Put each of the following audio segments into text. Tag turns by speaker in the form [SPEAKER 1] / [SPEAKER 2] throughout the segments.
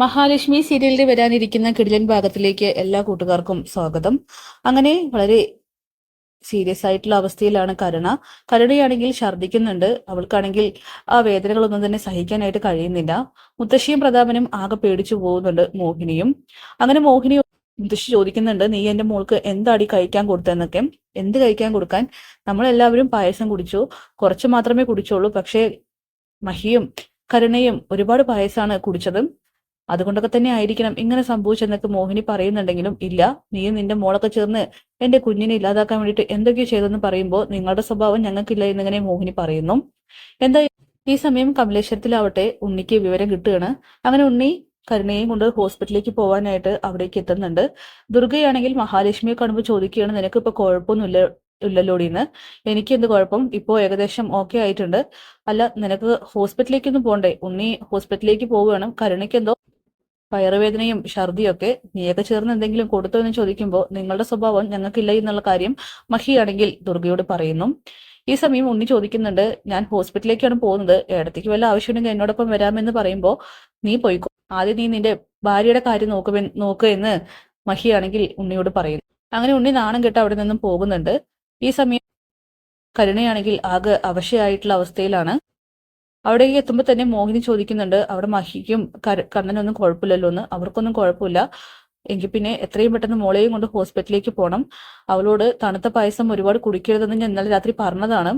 [SPEAKER 1] മഹാലക്ഷ്മി സീരിയലിൽ വരാനിരിക്കുന്ന കിടിലൻ ഭാഗത്തിലേക്ക് എല്ലാ കൂട്ടുകാർക്കും സ്വാഗതം. അങ്ങനെ വളരെ സീരിയസ് ആയിട്ടുള്ള അവസ്ഥയിലാണ് കരുണ. കരുണയാണെങ്കിൽ ഛർദ്ദിക്കുന്നുണ്ട്. അവൾക്കാണെങ്കിൽ ആ വേദനകളൊന്നും തന്നെ സഹിക്കാനായിട്ട് കഴിയുന്നില്ല. മുത്തശ്ശിയും പ്രതാപനും ആകെ പേടിച്ചു പോകുന്നുണ്ട് മോഹിനിയും. അങ്ങനെ മോഹിനി മുത്തശ്ശി ചോദിക്കുന്നുണ്ട് നീ എന്റെ മോൾക്ക് എന്താടി കഴിക്കാൻ കൊടുത്തെന്നൊക്കെ എന്ത് കഴിക്കാൻ കൊടുക്കാൻ? നമ്മളെല്ലാവരും പായസം കുടിച്ചു. കുറച്ച് മാത്രമേ കുടിച്ചുള്ളൂ. പക്ഷേ മഹിയും കരുണയും ഒരുപാട് പായസമാണ് കുടിച്ചത്. അതുകൊണ്ടൊക്കെ തന്നെ ആയിരിക്കണം ഇങ്ങനെ സംഭവിച്ചെന്നൊക്കെ മോഹിനി പറയുന്നുണ്ടെങ്കിലും ഇല്ല നീയും നിന്റെ മോളൊക്കെ ചേർന്ന് എന്റെ കുഞ്ഞിനെ ഇല്ലാതാക്കാൻ വേണ്ടിയിട്ട് എന്തൊക്കെയോ ചെയ്തെന്ന് പറയുമ്പോൾ നിങ്ങളുടെ സ്വഭാവം ഞങ്ങൾക്കില്ല എന്നിങ്ങനെ മോഹിനി പറയുന്നു. എന്താ ഈ സമയം കമലേശ്വരത്തിലാവട്ടെ ഉണ്ണിക്ക് വിവരം കിട്ടുകയാണ്. അങ്ങനെ ഉണ്ണി കരുണയും കൊണ്ട് ഹോസ്പിറ്റലിലേക്ക് പോകാനായിട്ട് അവിടേക്ക് എത്തുന്നുണ്ട്. ദുർഗയാണെങ്കിൽ മഹാലക്ഷ്മിയെ കാണുമ്പോൾ ചോദിക്കുകയാണ് നിനക്ക് ഇപ്പൊ കുഴപ്പമൊന്നുമില്ല ഇല്ലല്ലോടിന്ന് എനിക്ക് എന്ത് കുഴപ്പം? ഇപ്പോ ഏകദേശം ഓക്കെ ആയിട്ടുണ്ട്. അല്ല നിനക്ക് ഹോസ്പിറ്റലിലേക്കൊന്നും പോണ്ടേ? ഉണ്ണി ഹോസ്പിറ്റലിലേക്ക് പോവുകയാണ്. കരുണയ്ക്ക് എന്തോ വയറുവേദനയും ഛർദിയൊക്കെ നീയൊക്കെ ചേർന്ന് എന്തെങ്കിലും കൊടുത്തോ എന്ന് ചോദിക്കുമ്പോൾ നിങ്ങളുടെ സ്വഭാവം ഞങ്ങൾക്കില്ല എന്നുള്ള കാര്യം മഹിയാണെങ്കിൽ ദുർഗയോട് പറയുന്നു. ഈ സമയം ഉണ്ണി ചോദിക്കുന്നുണ്ട് ഞാൻ ഹോസ്പിറ്റലിലേക്കാണ് പോകുന്നത്. ഏടത്തേക്ക് വല്ല ആവശ്യമുണ്ടെങ്കിൽ എന്നോടൊപ്പം വരാമെന്ന് പറയുമ്പോൾ നീ പോയിക്കോ. ആദ്യം നീ നിന്റെ ഭാര്യയുടെ കാര്യം നോക്കുമെ നോക്കുക എന്ന് മഹിയാണെങ്കിൽ ഉണ്ണിയോട് പറയുന്നു. അങ്ങനെ ഉണ്ണി നാണം കെട്ട് അവിടെ നിന്നും പോകുന്നുണ്ട്. ഈ സമയം കരുണയാണെങ്കിൽ ആകെ അവശയായിട്ടുള്ള അവസ്ഥയിലാണ്. അവിടേക്ക് എത്തുമ്പോൾ തന്നെ മോഹിനി ചോദിക്കുന്നുണ്ട് അവിടെ മഹിക്കും കണ്ണനൊന്നും കുഴപ്പമില്ലല്ലോ എന്ന്. അവർക്കൊന്നും കുഴപ്പമില്ല. എങ്കിൽ പിന്നെ എത്രയും പെട്ടെന്ന് മോളെയും കൊണ്ട് ഹോസ്പിറ്റലിലേക്ക് പോകണം അവളോട് തണുത്ത പായസം ഒരുപാട് കുടിക്കരുതെന്ന് ഞാൻ ഇന്നലെ രാത്രി പറഞ്ഞതാണ്.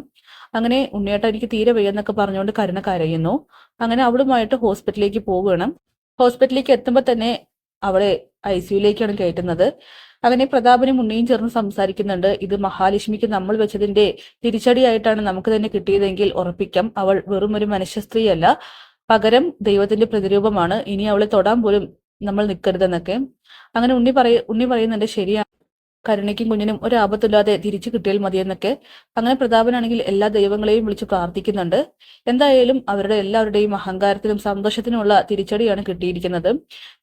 [SPEAKER 1] അങ്ങനെ ഉണ്ണിയേട്ട എനിക്ക് തീരെ വയ്യെന്നൊക്കെ പറഞ്ഞുകൊണ്ട് കരുണ കരയുന്നു. അങ്ങനെ അവളുമായിട്ട് ഹോസ്പിറ്റലിലേക്ക് പോവുകയാണ്. ഹോസ്പിറ്റലിലേക്ക് എത്തുമ്പോൾ തന്നെ അവളെ ഐ സിയുലേക്കാണ് കയറ്റുന്നത്. അങ്ങനെ പ്രതാപനും ഉണ്ണിയും ചേർന്ന് സംസാരിക്കുന്നുണ്ട്. ഇത് മഹാലക്ഷ്മിക്ക് നമ്മൾ വെച്ചതിന്റെ തിരിച്ചടിയായിട്ടാണ് നമുക്ക് തന്നെ കിട്ടിയതെങ്കിൽ ഉറപ്പിക്കാം. അവൾ വെറും ഒരു മനുഷ്യ സ്ത്രീയല്ല പകരം ദൈവത്തിന്റെ പ്രതിരൂപമാണ്. ഇനി അവളെ തൊടാൻ പോലും നമ്മൾ നിൽക്കരുതെന്നൊക്കെ അങ്ങനെ ഉണ്ണി പറയ ഉണ്ണി പറയുന്നുണ്ട് ശരിയാണ് കരുണയ്ക്കും കുഞ്ഞിനും ഒരു ആപത്തില്ലാതെ തിരിച്ചു കിട്ടിയാൽ മതിയെന്നൊക്കെ അങ്ങനെ പ്രതാപനാണെങ്കിൽ എല്ലാ ദൈവങ്ങളെയും വിളിച്ചു പ്രാർത്ഥിക്കുന്നുണ്ട്. എന്തായാലും അവരുടെ എല്ലാവരുടെയും അഹങ്കാരത്തിനും സന്തോഷത്തിനുമുള്ള തിരിച്ചടിയാണ് കിട്ടിയിരിക്കുന്നത്.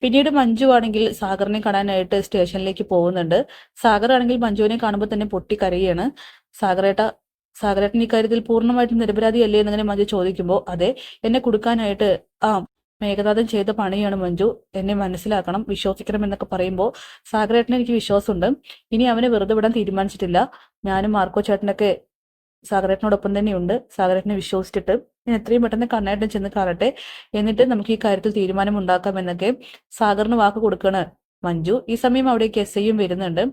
[SPEAKER 1] പിന്നീട് മഞ്ജു ആണെങ്കിൽ സാഗറിനെ കാണാനായിട്ട് സ്റ്റേഷനിലേക്ക് പോകുന്നുണ്ട്. സാഗർ ആണെങ്കിൽ മഞ്ജുവിനെ കാണുമ്പോൾ തന്നെ പൊട്ടി പൊട്ടിക്കരയാണ്. സാഗറേട്ട സാഗരേട്ടൻ ഇക്കാര്യത്തിൽ പൂർണമായിട്ടും നിരപരാധിയല്ലേ എന്നങ്ങനെ മഞ്ജു ചോദിക്കുമ്പോൾ അതെ എന്നെ കൊടുക്കാനായിട്ട് ആ മേഘനാഥൻ ചെയ്ത പണിയാണ് മഞ്ജു. എന്നെ മനസ്സിലാക്കണം വിശ്വസിക്കണം എന്നൊക്കെ പറയുമ്പോൾ സാഗരേട്ടന് എനിക്ക് വിശ്വാസമുണ്ട്. ഇനി അവനെ വെറുതെ വിടാൻ തീരുമാനിച്ചിട്ടില്ല. ഞാനും മാർക്കോ ചേട്ടനൊക്കെ സാഗരേട്ടനോടൊപ്പം തന്നെയുണ്ട്. സാഗരേട്ടനെ വിശ്വസിച്ചിട്ട് ഞാൻ എത്രയും പെട്ടെന്ന് കണ്ണേട്ടൻ ചെന്ന് കാണട്ടെ. എന്നിട്ട് നമുക്ക് ഈ കാര്യത്തിൽ തീരുമാനം ഉണ്ടാക്കാം എന്നൊക്കെ സാഗറിന് വാക്ക് കൊടുക്കണ് മഞ്ജു. ഈ സമയം അവിടേക്ക് എസ് ഐയും വരുന്നുണ്ട്.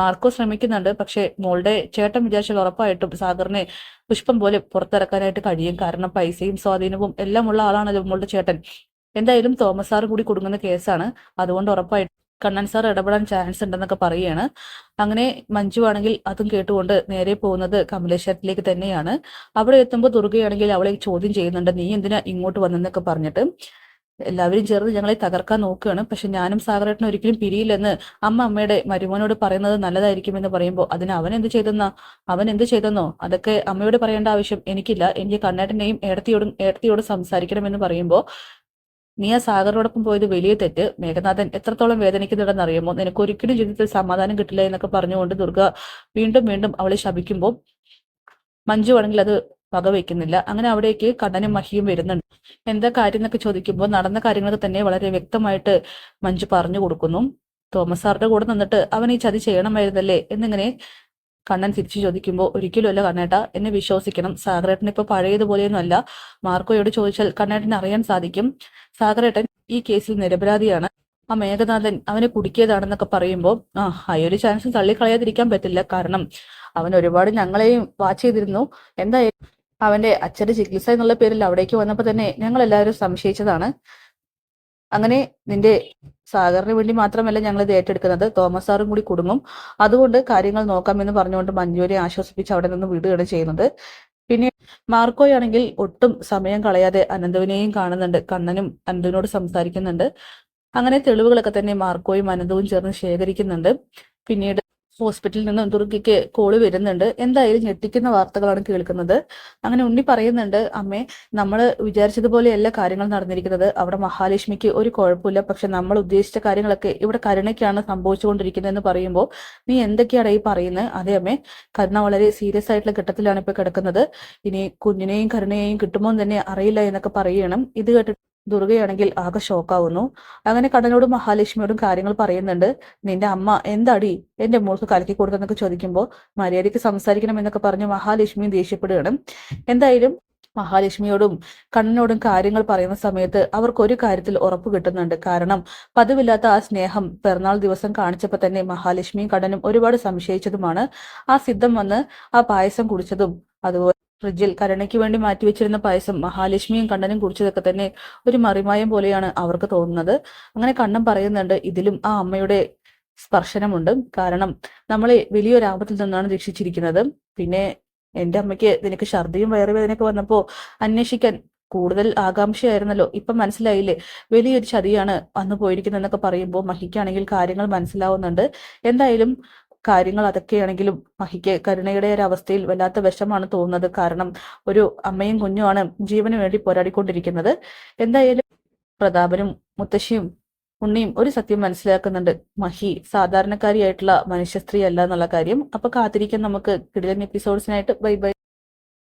[SPEAKER 1] മാർക്കോ ശ്രമിക്കുന്നുണ്ട്. പക്ഷെ മോളുടെ ചേട്ടൻ വിചാരിച്ചാൽ ഉറപ്പായിട്ടും സാഗറിനെ പുഷ്പം പോലെ പുറത്തിറക്കാനായിട്ട് കഴിയും. കാരണം പൈസയും സ്വാധീനവും എല്ലാം ഉള്ള ആളാണല്ലോ മോളുടെ ചേട്ടൻ. എന്തായാലും തോമസ് സാർ കൂടി കുടുങ്ങുന്ന കേസാണ്. അതുകൊണ്ട് ഉറപ്പായിട്ട് കണ്ണൻ സാർ ഇടപെടാൻ ചാൻസ് ഉണ്ടെന്നൊക്കെ പറയുകയാണ്. അങ്ങനെ മഞ്ജു ആണെങ്കിൽ അതും കേട്ടുകൊണ്ട് നേരെ പോകുന്നത് കമലേശ്വരത്തിലേക്ക് തന്നെയാണ്. അവിടെ എത്തുമ്പോൾ ദുർഗയാണെങ്കിൽ അവളെ ചോദ്യം ചെയ്യുന്നുണ്ട്. നീ എന്തിനാ ഇങ്ങോട്ട് വന്നെന്നൊക്കെ പറഞ്ഞിട്ട്. എല്ലാവരും ചേർന്ന് ഞങ്ങളെ തകർക്കാൻ നോക്കുകയാണ്. പക്ഷെ ഞാനും സാഗരേട്ടൻ ഒരിക്കലും പിരിയില്ലെന്ന് അമ്മ അമ്മയുടെ മരുമോനോട് പറയുന്നത് നല്ലതായിരിക്കുമെന്ന് പറയുമ്പോൾ അതിന് അവൻ എന്ത് ചെയ്തെന്നാ? അവൻ എന്ത് ചെയ്തെന്നോ? അതൊക്കെ അമ്മയോട് പറയേണ്ട ആവശ്യം എനിക്കില്ല. എനിക്ക് കണ്ണേട്ടനെയും ഏടത്തിയോടും ഏടത്തിയോടും സംസാരിക്കണമെന്ന് പറയുമ്പോൾ നീ ആ സാഗറിനോടൊപ്പം പോയത് വലിയ തെറ്റ്. മേഘനാഥൻ എത്രത്തോളം വേദനിക്കുന്നുണ്ടെന്ന് അറിയുമോ നിനക്ക് ഒരിക്കലും ജീവിതത്തിൽ സമാധാനം കിട്ടില്ല എന്നൊക്കെ പറഞ്ഞുകൊണ്ട് ദുർഗ വീണ്ടും വീണ്ടും അവളെ ശപിക്കുമ്പോൾ മഞ്ജു ആണെങ്കിൽ അത് വകവെക്കുന്നില്ല അങ്ങനെ അവിടേക്ക് കണ്ണനും മഹിയും വരുന്നുണ്ട്. എന്താ കാര്യം എന്നൊക്കെ ചോദിക്കുമ്പോൾ നടന്ന കാര്യങ്ങളൊക്കെ തന്നെ വളരെ വ്യക്തമായിട്ട് മഞ്ജു പറഞ്ഞു കൊടുക്കുന്നു. തോമസ് സാറിന്റെ കൂടെ നിന്നിട്ട് അവൻ ഈ ചതി ചെയ്യണമായിരുന്നല്ലേ? എന്നിങ്ങനെ കണ്ണൻ തിരിച്ചു ചോദിക്കുമ്പോൾ ഒരിക്കലുമല്ല കണ്ണേട്ട എന്നെ വിശ്വസിക്കണം. സാഗരേട്ടൻ ഇപ്പൊ പഴയതുപോലെയൊന്നും അല്ല മാർക്കോയോട് ചോദിച്ചാൽ കണ്ണേട്ടൻ അറിയാൻ സാധിക്കും. സാഗരേട്ടൻ ഈ കേസിൽ നിരപരാധിയാണ്. ആ മേഘനാഥൻ അവനെ കുടുക്കിയതാണെന്നൊക്കെ പറയുമ്പോൾ ആ അയ്യൊരു ചാൻസ് തള്ളിക്കളയാതിരിക്കാൻ പറ്റില്ല. കാരണം അവൻ ഒരുപാട് ഞങ്ങളെയും വാച്ച് ചെയ്തിരുന്നു. എന്തായാലും അവന്റെ അച്ഛന്റെ ചികിത്സ എന്നുള്ള പേരിൽ അവിടേക്ക് വന്നപ്പോൾ തന്നെ ഞങ്ങൾ എല്ലാവരും സംശയിച്ചതാണ്. അങ്ങനെ നിന്റെ സാഗറിന് വേണ്ടി മാത്രമല്ല ഞങ്ങൾ ഇത് ഏറ്റെടുക്കുന്നത്. തോമസ് സാറും കൂടി കുടുങ്ങും അതുകൊണ്ട് കാര്യങ്ങൾ നോക്കാം എന്ന് പറഞ്ഞുകൊണ്ട് മഞ്ജുവിനെ ആശ്വസിപ്പിച്ച് അവിടെ നിന്ന് വിടുകയാണ് ചെയ്യുന്നത്. പിന്നെ മാർക്കോയാണെങ്കിൽ ഒട്ടും സമയം കളയാതെ അനന്തുവിനെയും കാണുന്നുണ്ട്. കണ്ണനും അനന്തുവിനോട് സംസാരിക്കുന്നുണ്ട്. അങ്ങനെ തെളിവുകളൊക്കെ തന്നെ മാർക്കോയും അനന്തവും ചേർന്ന് ശേഖരിക്കുന്നുണ്ട്. പിന്നീട് ഹോസ്പിറ്റലിൽ നിന്ന് ദുർഗയ്ക്ക് കോൾ വരുന്നുണ്ട്. എന്തായാലും ഞെട്ടിക്കുന്ന വാർത്തകളാണ് കേൾക്കുന്നത്. അങ്ങനെ ഉണ്ണി പറയുന്നുണ്ട് അമ്മേ നമ്മൾ വിചാരിച്ചതുപോലെയല്ല കാര്യങ്ങൾ നടന്നിരിക്കുന്നത്. അവിടെ മഹാലക്ഷ്മിക്ക് ഒരു കുഴപ്പമില്ല. പക്ഷെ നമ്മൾ ഉദ്ദേശിച്ച കാര്യങ്ങളൊക്കെ ഇവിടെ കരുണയ്ക്കാണ് സംഭവിച്ചുകൊണ്ടിരിക്കുന്നതെന്ന് പറയുമ്പോൾ നീ എന്തൊക്കെയാണ് ഈ പറയുന്നത്? അതെ അമ്മേ കരുണ വളരെ സീരിയസ് ആയിട്ടുള്ള ഘട്ടത്തിലാണ് ഇപ്പൊ കിടക്കുന്നത്. ഇനി കുഞ്ഞിനെയും കരുണയെയും കിട്ടുമോ തന്നെ അറിയില്ല എന്നൊക്കെ പറയണം. ഇത് കേട്ടിട്ട് ദുർഗയാണെങ്കിൽ ആകെ ഷോക്കാവുന്നു അങ്ങനെ കണ്ണനോടും മഹാലക്ഷ്മിയോടും കാര്യങ്ങൾ പറയുന്നുണ്ട്. നിന്റെ അമ്മ എന്താടി എന്റെ മോൾക്ക് കലക്കി കൊടുത്തെന്നൊക്കെ ചോദിക്കുമ്പോൾ മര്യാദയ്ക്ക് സംസാരിക്കണം എന്നൊക്കെ പറഞ്ഞ് മഹാലക്ഷ്മിയും ദേഷ്യപ്പെടുകയാണ്. എന്തായാലും മഹാലക്ഷ്മിയോടും കണ്ണനോടും കാര്യങ്ങൾ പറയുന്ന സമയത്ത് അവർക്ക് ഒരു കാര്യത്തിൽ ഉറപ്പ് കിട്ടുന്നുണ്ട്. കാരണം പതിവില്ലാത്ത ആ സ്നേഹം പിറന്നാൾ ദിവസം കാണിച്ചപ്പോൾ തന്നെ മഹാലക്ഷ്മിയും കണ്ണനും ഒരുപാട് സംശയിച്ചതുമാണ്. ആ സിദ്ധം വന്ന് ആ പായസം കുടിച്ചതും അതുപോലെ ഫ്രിഡ്ജിൽ കരുണയ്ക്ക് വേണ്ടി മാറ്റിവെച്ചിരുന്ന പായസം മഹാലക്ഷ്മിയും കണ്ണനും കുടിച്ചതൊക്കെ തന്നെ ഒരു മറിമായം പോലെയാണ് അവർക്ക് തോന്നുന്നത്. അങ്ങനെ കണ്ണൻ പറയുന്നുണ്ട് ഇതിലും ആ അമ്മയുടെ സ്പർശനമുണ്ട്. കാരണം നമ്മളെ വലിയൊരു ആപത്തിൽ നിന്നാണ് രക്ഷിച്ചിരിക്കുന്നത്. പിന്നെ എന്റെ അമ്മയ്ക്ക് നിനക്ക് ഛർദിയും വയറുവേദനയൊക്കെ വന്നപ്പോ അന്വേഷിക്കാൻ കൂടുതൽ ആകാംക്ഷയായിരുന്നല്ലോ. ഇപ്പം മനസ്സിലായില്ലേ? വലിയൊരു ചതിയാണ് വന്നു പോയിരിക്കുന്നതെന്നൊക്കെ പറയുമ്പോൾ മഹിക്കാണെങ്കിൽ കാര്യങ്ങൾ മനസ്സിലാവുന്നുണ്ട്. എന്തായാലും കാര്യങ്ങൾ അതൊക്കെയാണെങ്കിലും മഹിക്ക് കരുണയുടെ ഒരു അവസ്ഥയിൽ വല്ലാത്ത വിഷമാണ് തോന്നുന്നത്. കാരണം ഒരു അമ്മയും കുഞ്ഞുമാണ് ജീവന് വേണ്ടി പോരാടിക്കൊണ്ടിരിക്കുന്നത്. എന്തായാലും പ്രതാപനും മുത്തശ്ശിയും ഉണ്ണിയും ഒരു സത്യം മനസ്സിലാക്കുന്നുണ്ട്. മഹി സാധാരണക്കാരിയായിട്ടുള്ള മനുഷ്യ സ്ത്രീ അല്ല എന്നുള്ള കാര്യം. അപ്പൊ കാത്തിരിക്കാൻ നമുക്ക്. കിടിലൻ എപ്പിസോഡ്സിനായിട്ട് ബൈ ബൈ.